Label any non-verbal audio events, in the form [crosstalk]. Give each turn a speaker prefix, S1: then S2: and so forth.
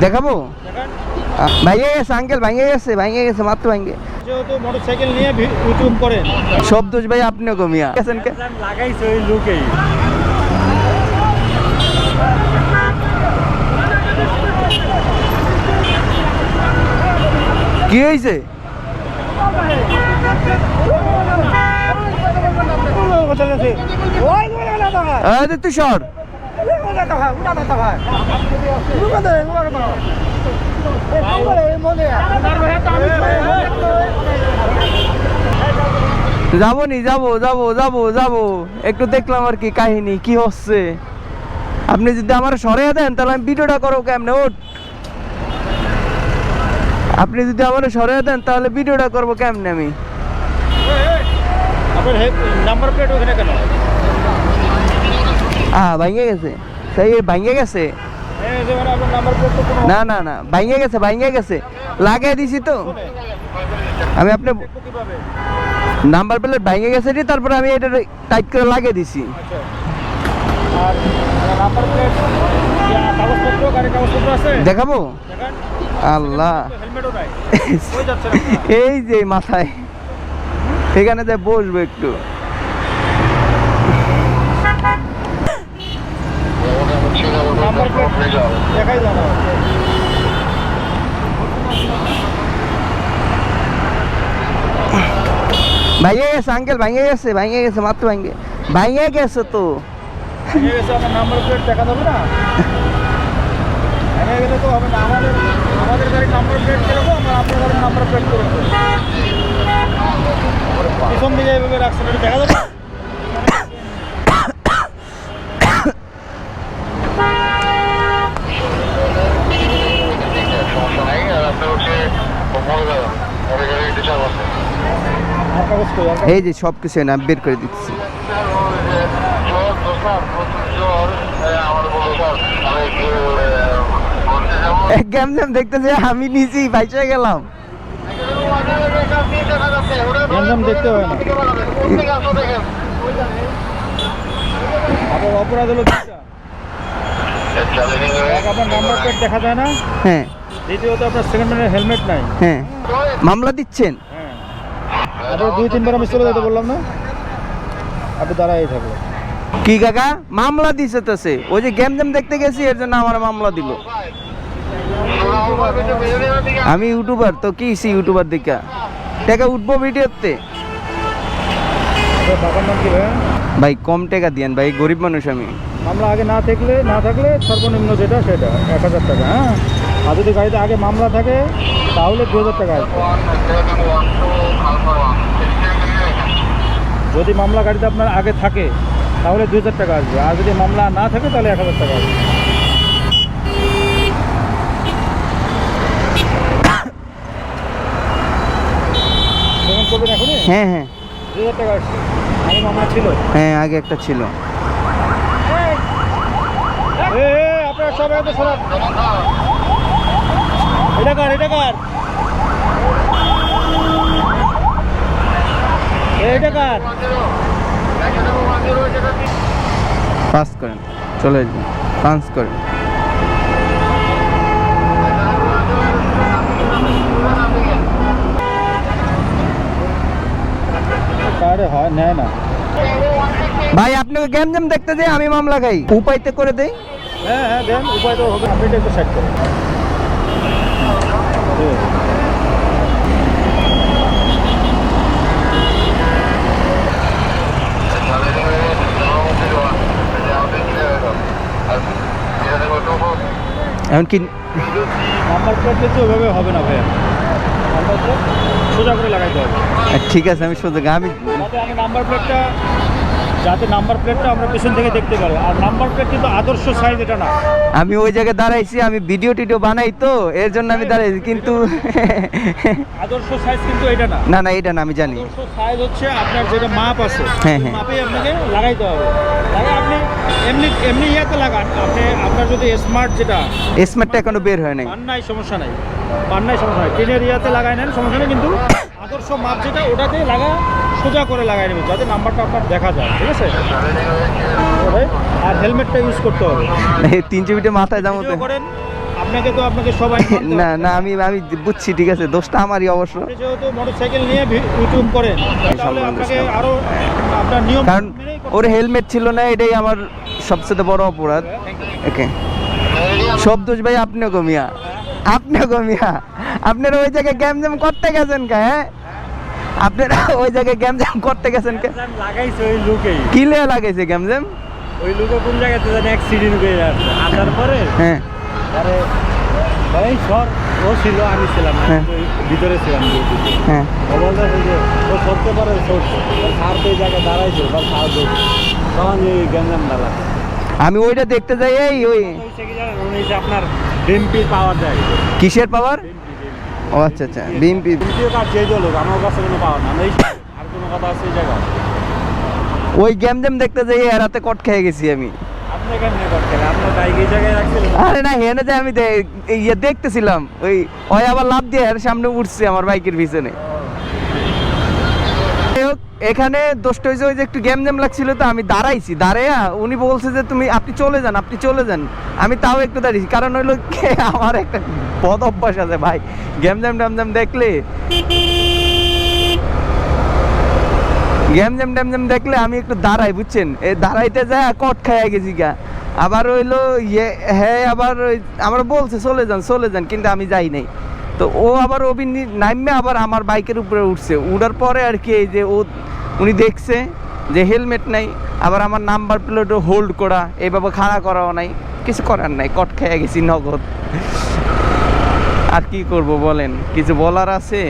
S1: দেখাবো ভাঙে গেছে আঙ্কেল ভাঙে গেছে ভাঙে গেছে মাত্র ভাঙে সব দোষ ভাই আপনিও কমিয়া গেছেন
S2: লাগাইছে ওই লোকেই
S1: কি হয়েছে তুই সর যাব নি যাব যাব যাব যাব। একটু দেখলাম আর কি কাহিনী, কি হচ্ছে। আপনি যদি আমার সরে দেন, তাহলে আমি ভিডিওটা করো কেমনে? ওঠ। আপনি যদি আমার সরে দেন, তাহলে ভিডিওটা করব কেমনে আমি?
S2: নাম্বার প্লেট ওখানে কেন?
S1: আহ ভাঙে গেছে। সেই ভাঙে গেছে?
S2: যে
S1: না না না ভাঙে গেছে ভাঙে গেছে। লাগিয়ে দিছি তো। আমি আপনি নাম্বার প্লেট ভাঙে গেছে তারপরে আমি এটা টাইট করে লাগিয়ে দিছি। দেখাবো? আল্লাহ? এই যে মাথায়। এখানে যাই বসবো একটু
S2: নাম্বার প্লেট দেখাই যায় না।
S1: ভাঙে গেছে আঙ্কেল ভাঙে গেছে ভাঙে গেছে মাত্র ভাঙে ভাঙে গেছে তো।
S2: ভেঙে গেছে আপনার নাম্বার প্লেট দেখা যাবে না? ভেঙে গেলে তো হবে না আমাদের আমাদের গাড়ির নাম্বার প্লেট কীরকম আমরা আপনার গাড়ির নাম্বার প্লেট কীরকম পিছন দিকে রাখছেন দেখা যাবে আর কাগজ কই আর কাগজ?
S1: এই যে সব কিছু আমি বের করে দিচ্ছি। গেম জ্যাম দেখতেছে আমি নিজেই বাইচে গেলাম।
S2: দেখতে হয় না। অপরাধ হলো দুইটা। আপনার নাম্বার প্লেট দেখা যায় না।
S1: হ্যাঁ।
S2: দ্বিতীয়ত আপনার সেকেন্ড ম্যানের হেলমেট নাই।
S1: হ্যাঁ। মামলা দিচ্ছেন?
S2: হ্যাঁ দুই তিনবার আমি চলে যেতে বললাম না? আপনি দাঁড়াই থাকবেন
S1: কি কাকা? মামলা দিছে তো সে। ওই যে গেম জ্যাম দেখতে গেছি এর জন্য আমার মামলা দিল। আমি ইউটিউবার তো কি সি ইউটিউবার দেখা? টাকা উঠবো ভিডিওতে।
S2: ভাই?
S1: ভাই কম টাকা দিয়েন ভাই গরিব মানুষ আমি।
S2: মামলা আগে না থাকলে না থাকলে সর্বনিম্ন যেটা সেটা এক হাজার টাকা হ্যাঁ? আর যদি গাড়িতে আগে মামলা থাকে তাহলে দু হাজার টাকা আসবে। যদি মামলা গাড়িতে আপনার আগে থাকে তাহলে দু হাজার টাকা আসবে। আর যদি মামলা না থাকে তাহলে এক হাজার টাকা আসবে। করবেন এখনই?
S1: হ্যাঁ হ্যাঁ।
S2: দু হাজার টাকা আসছে। আগে মামলা ছিল?
S1: হ্যাঁ আগে একটা ছিল।
S2: এ এ, আপনারা সবাই তো সরান। এটা কার এটা কার? এটা কার?
S1: পাস করেন চলে যাবেন পাস করেন।
S2: কারে হয় নেয় না।
S1: ভাই আপনাকে গেম জ্যাম দেখতে যে আমি মামলা খাই। উপায়তে করে দেই।
S2: হ্যাঁ হ্যাঁ দেন উপায় তো হবে আপনি একটু সাইড করেন ঠিক আছে।
S1: এমনকি
S2: নাম্বার প্লেটে তো ওভাবে হবে না ভাইয়া। সোজা করে লাগাইতে হবে।
S1: ঠিক আছে আমি আমি
S2: আমি নাম্বার প্লেটটা যাতে নাম্বার প্লেটটা আমরা পেছন থেকে দেখতে পারি। আর নাম্বার প্লেট কিন্তু আদর্শ সাইজ এটা না।
S1: আমি ওই জায়গায় দাঁড়াইছি আমি ভিডিও টিডিও বানাই তো এর জন্য আমি দাঁড়াইছি কিন্তু
S2: আদর্শ সাইজ কিন্তু এটা না।
S1: না না এটা না আমি জানি।
S2: আদর্শ সাইজ হচ্ছে আপনার যেটা মাপ আছে
S1: হ্যাঁ, হ্যাঁ।
S2: মাপে আপনাকে লাগাইতে হবে। লাগে আপনি এমনি এমনি ইয়াতে লাগান। আপনি আপনার যদি স্মার্ট যেটা
S1: স্মার্টটা এখনও বের হয় নাই
S2: সমস্যা নাই। পান সমস্যা নাই ট্রেনের ইয়াতে লাগাই নেন সমস্যা নেই কিন্তু আদর্শ মাপ যেটা ওটাতে লাগা সোজা করে লাগাই নেবেন যাতে নাম্বারটা আপনার দেখা যায় ঠিক আছে? আর হেলমেটটা ইউজ করতে হবে।
S1: তিন জিবিটা মাথায় দাম
S2: করেন আপনাকে তো আপনাকে সবাই
S1: না না আমি আমি বুঝছি ঠিক আছে দোষটা আমারই অবশ্য।
S2: আপনি যেহেতু মোটরসাইকেল নিয়ে ইউটিউব করেন তাহলে আপনাকে আরও আপনার নিয়ম
S1: কারণ ওর হেলমেট ছিল না এটাই আমার সবচেয়ে বড় অপরাধ। ওকে সব দোষ ভাই আপনিও কমিয়া আপনিও কমিয়া আপনারা ওই জায়গায় গ্যাম জ্যাম করতে গেছেন কে হ্যাঁ? আপনারা ওই জায়গায় গ্যাম জ্যাম করতে গেছেন কে?
S3: লাগাইছে ওই লুকেই।
S1: কি লিয়ে লাগাইছে গ্যাম জ্যাম?
S3: ওই লুকে কোন জায়গাতে জানি অ্যাক্সিডেন্ট করে যাচ্ছে। আসার পরে
S1: হ্যাঁ।
S3: আরে ভাই সর ও ছিল আমি ছিলাম
S1: হ্যাঁ।
S3: ওই ভিতরে ছিলাম
S1: হ্যাঁ।
S3: ও বলতেছে যে ও সরতে পারে সরছে সার তো জায়গায় দাঁড়াইছে বা সার তখন এই গ্যাঞ্জাম দাঁড়া
S1: আমি ওইটা দেখতে যাই এই ওই
S3: আপনার ডিএমপি পাওয়ার যায়
S1: কিসের পাওয়ার ও আচ্ছা আচ্ছা বিএমপি
S3: ভিডিও কাজ চেয়ে দিল আমার কাছে কোনো পাওয়ার না। এই আর কোনো কথা আছে এই জায়গা
S1: ওই গেম জ্যাম দেখতে যাই এরাতে কট খেয়ে গেছি আমি।
S3: আপনি কেমনে করছেন আপনি বাইক এই জায়গায় রাখছিলেন।
S1: আরে না হেনে যে আমি ইয়ে দেখতেছিলাম। ওই ওই আবার লাভ দিয়ে সামনে উঠছে আমার বাইকের পিছনে। এখানে দোষটা হয়েছে ওই যে একটু গেম জ্যাম লাগছিল তো আমি দাঁড়াইছি। দাঁড়াইয়া উনি বলছে যে তুমি, আপনি চলে যান, আপনি চলে যান। আমি তাও একটু দাঁড়িয়েছি। কারণ হইল [laughs] আমার একটা বদ অভ্যাস আছে ভাই। গেম জ্যাম ট্যাম জ্যাম দেখলে গেম জ্যাম ট্যাম জ্যাম দেখলে আমি একটু দাঁড়াই, বুঝছেন? এই দাঁড়াইতে যায় কট খাইয়া গেছি গা আবার হইল ইয়ে হ্যাঁ আবার আমার বলছে চলে যান চলে যান, কিন্তু আমি যাই নাই। তো ও আবার অভি নামে আবার আমার বাইকের উপরে উঠছে। উঠার পরে আর কি এই যে ও উনি দেখছে যে হেলমেট নাই, আবার আমার নাম্বার প্লেটও হোল্ড করা, এইভাবে খাড়া করাও নাই, কিছু করার নাই, কট খেয়ে গেছি নগদ। আর কি করব বলেন? কিছু বলার আছে?